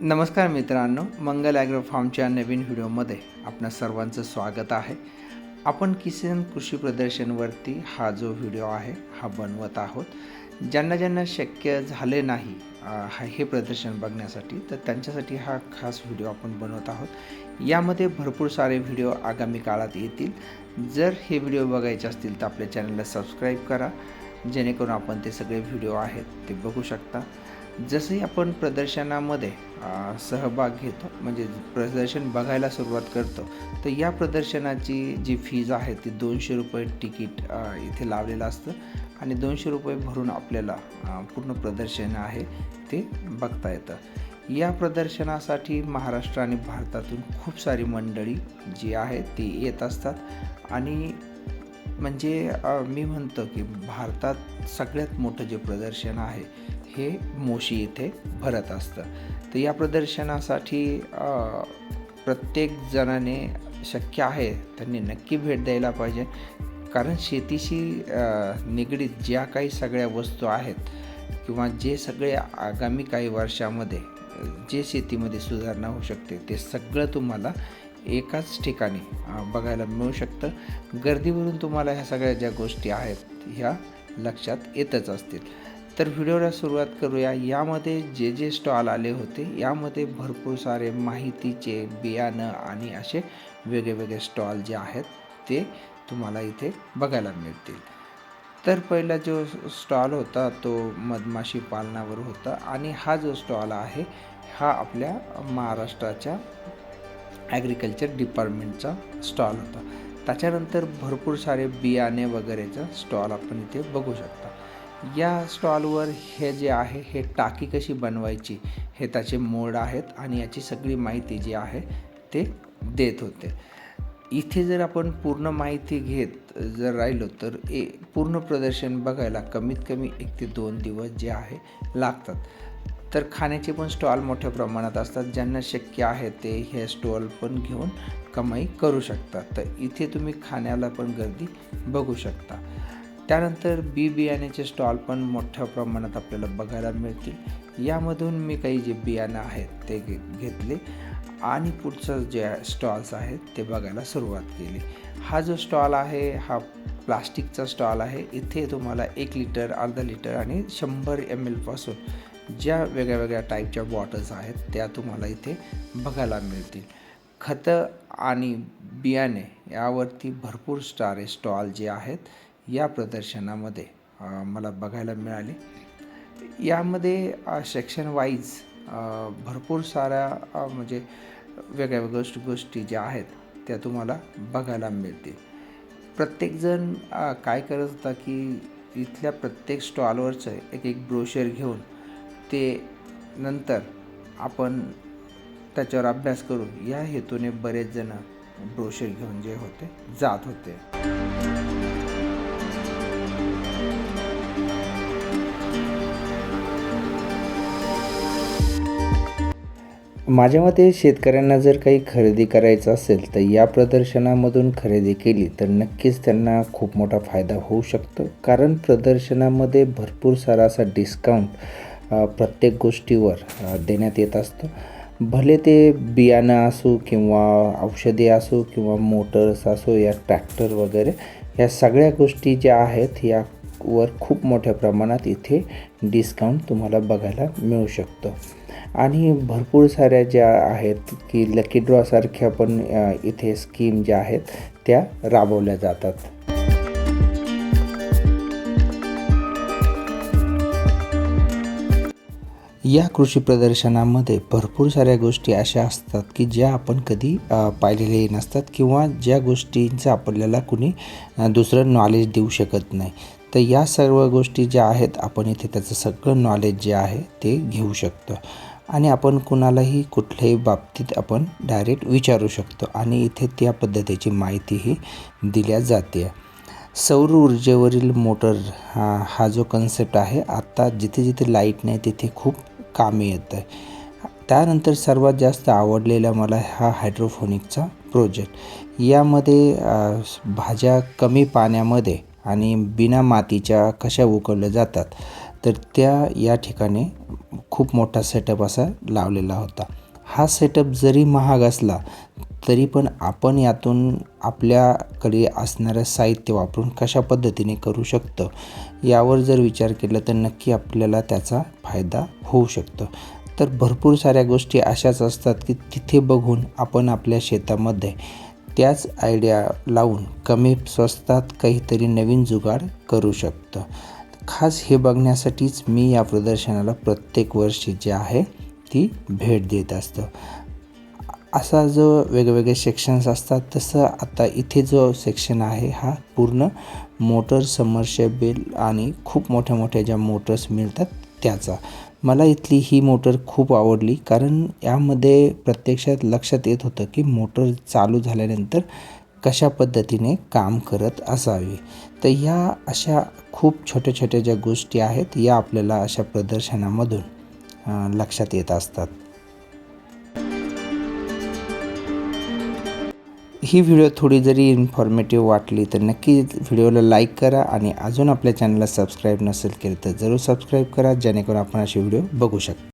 नमस्कार मित्रांनो मंगल ॲग्रो फार्मच्या नवीन व्हिडिओमध्ये आपणा सर्वांचं स्वागत आहे. आपण किसन कृषी प्रदर्शनवरती हा जो व्हिडिओ आहे हा बनवत आहोत. ज्यांना ज्यांना शक्य झाले नाही हे प्रदर्शन बघण्यासाठी तर त्यांच्यासाठी हा खास व्हिडिओ आपण बनवत आहोत. यामध्ये भरपूर सारे व्हिडिओ आगामी काळात येतील. जर हे व्हिडिओ बघायचे असतील तर आपल्या चॅनलला सबस्क्राईब करा जेणेकरून आपण ते सगळे व्हिडिओ आहेत ते बघू शकता. जसंही आपण प्रदर्शनामध्ये सहभाग घेतो म्हणजे प्रदर्शन बघायला सुरुवात करतो तर या प्रदर्शनाची जी फीज आहे ती दोनशे रुपये तिकीट इथे लावलेलं असतं. आणि दोनशे रुपये भरून आपल्याला पूर्ण प्रदर्शन आहे ते बघता येतं. या प्रदर्शनासाठी महाराष्ट्र आणि भारतातून खूप सारी मंडळी जी आहे ती येत असतात. आणि म्हणजे मी म्हणतो की भारतात सगळ्यात मोठं जे प्रदर्शन आहे हे मोशी इथे भरत असतं. तर या प्रदर्शनासाठी प्रत्येक जणाने शक्य आहे त्यांनी नक्की भेट द्यायला पाहिजे. कारण शेतीशी निगडीत ज्या काही सगळ्या वस्तू आहेत किंवा जे सगळे आगामी काही वर्षामध्ये जे शेतीमध्ये सुधारणा होऊ शकते ते सगळं तुम्हाला एकाच ठिकाणी बघायला मिळू शकतं. गर्दीवरून तुम्हाला ह्या सगळ्या ज्या गोष्टी आहेत ह्या लक्षात येतच असतील. तर व्हिडिओला सुरुवात करूया. यामध्ये जे जे स्टॉल आले होते यामध्ये भरपूर सारे माहितीचे बियाणं आणि असे वेगळे वेगळे स्टॉल जे आहेत ते तुम्हाला इथे बघायला मिळतील. तर पहिला जो स्टॉल होता तो मधमाशी पालनावर होता आणि हा जो स्टॉल आहे हा आपल्या महाराष्ट्राच्या ॲग्रिकल्चर डिपार्टमेंटचा स्टॉल होता. त्याच्यानंतर भरपूर सारे बियाणे वगैरेचा स्टॉल आपण इथे बघू शकता. या स्टॉलवर हे जे आहे हे टाकी कशी बनवायची हे त्याचे मोड आहेत आणि याची सगळी माहिती जी आहे ते देत होते. इथे जर आपण पूर्ण माहिती घेत जर राहिलो तर ए पूर्ण प्रदर्शन बघायला कमीत कमी एक ते दोन दिवस जे आहे लागतात. तर खाण्याचे पण स्टॉल मोठ्या प्रमाणात असतात. ज्यांना शक्य आहे ते हे स्टॉल पण घेऊन कमाई करू शकतात. तर इथे तुम्ही खाण्याला पण गर्दी बघू शकता. त्यानंतर बी बियाण्याचे स्टॉल पण मोठ्या प्रमाणात आपल्याला बघायला मिळतील. यामधून मी काही जे बियाणं आहेत ते घेतले. आणि पुढचं जे स्टॉल्स आहेत ते बघायला सुरुवात केली. हा जो स्टॉल आहे हा प्लास्टिकचा स्टॉल आहे. इथे तुम्हाला एक लिटर अर्धा लिटर आणि शंभर एम एलपासून ज्या वेगळ्या वेगळ्या टाईपच्या बॉटल्स आहेत त्या तुम्हाला इथे बघायला मिळतील. खतं आणि बियाणे यावरती भरपूर स्टारे स्टॉल जे आहेत या प्रदर्शनामध्ये मला बघायला मिळाले. यामध्ये सेक्शन वाईज भरपूर साऱ्या म्हणजे वेगळ्या वेगळ्या गोष्टी गोष्टी ज्या आहेत त्या तुम्हाला बघायला मिळतील. प्रत्येकजण काय करत होता की इथल्या प्रत्येक स्टॉलवरचं एक एक ब्रोशर घेऊन ते नंतर आपण त्याच्यावर अभ्यास करू या हेतूने बरेच जण ब्रोशर घेऊन जे होते जात होते. माझ्या मते शेतकऱ्यांना जर काही खरेदी करायचं असेल तर या प्रदर्शनामधून खरेदी केली तर नक्कीच त्यांना खूप मोठा फायदा होऊ शकतो. कारण प्रदर्शनामध्ये भरपूर सारा असा डिस्काउंट प्रत्येक गोष्टीवर देण्यात येत असतं. भले ते बियाणं असो किंवा औषधे असो किंवा मोटर्स असो या ट्रॅक्टर वगैरे या सगळ्या गोष्टी ज्या आहेत यावर खूप मोठ्या प्रमाणात इथे डिस्काउंट तुम्हाला बघायला मिळू शकतो. आणि भरपूर साऱ्या ज्या आहेत की लकी ड्रॉसारख्या पण इथे स्कीम ज्या आहेत त्या राबवल्या जातात. या कृषी प्रदर्शनामध्ये भरपूर साऱ्या गोष्टी अशा असतात की ज्या आपण कधी पाहिलेल्याही नसतात किंवा ज्या गोष्टींचं आपल्याला कुणी दुसरं नॉलेज देऊ शकत नाही. तर या सर्व गोष्टी ज्या आहेत आपण इथे त्याचं सगळं नॉलेज जे आहे ते घेऊ शकतो. आणि आपण कुणालाही कुठल्याही बाबतीत आपण डायरेक्ट विचारू शकतो आणि इथे त्या पद्धतीची माहितीही दिल्या जाते. सौर ऊर्जेवरील मोटर हा हा जो कन्सेप्ट आहे आत्ता जिथे जिथे लाइट नाही तिथे खूप कामी येत आहे. त्यानंतर सर्वात जास्त आवडलेला मला हा हायड्रोफोनिकचा प्रोजेक्ट यामध्ये भाज्या कमी पाण्यामध्ये आणि बिना मातीच्या कशा उकळल्या जातात? तर त्या या ठिकाणी खूप मोठा सेटअप असा लावलेला होता. हा सेटअप जरी महाग असला तरी पण आपण यातून आपल्याकडे असणारं साहित्य वापरून कशा पद्धतीने करू शकतो यावर जर विचार केला तर नक्की आपल्याला त्याचा फायदा होऊ शकतो. तर भरपूर साऱ्या गोष्टी अशाच असतात की तिथे बघून आपण आपल्या शेतामध्ये त्याच आयडिया लावून कमी स्वस्तात काहीतरी नवीन जुगाड करू शकतो. खास हे बघण्यासाठीच मी या प्रदर्शनाला प्रत्येक वर्षी जे आहे ती भेट देत असतो. असा जो वेगवेगळे सेक्शन्स असतात तसं आता इथे जो सेक्शन आहे हा पूर्ण मोटर समर्शेबल आणि खूप मोठ्या मोठ्या ज्या मोटर्स मिळतात त्याचा. मला इथली ही मोटर खूप आवडली कारण यामध्ये प्रत्यक्षात लक्षात येत होतं की मोटर चालू झाल्यानंतर कशा पद्धतीने काम करत असावे? तर या अशा खूप छोट्या छोट्या ज्या गोष्टी आहेत या आपल्याला अशा प्रदर्शनामधून लक्षात येत असतात. ही व्हिडिओ थोडी जरी इन्फॉर्मेटिव्ह वाटली तर नक्की व्हिडिओला लाईक करा आणि अजून आपल्या चॅनलला सबस्क्राईब नसेल केलं तर जरूर सबस्क्राईब करा जेणेकरून आपण असे व्हिडिओ बघू शकतो.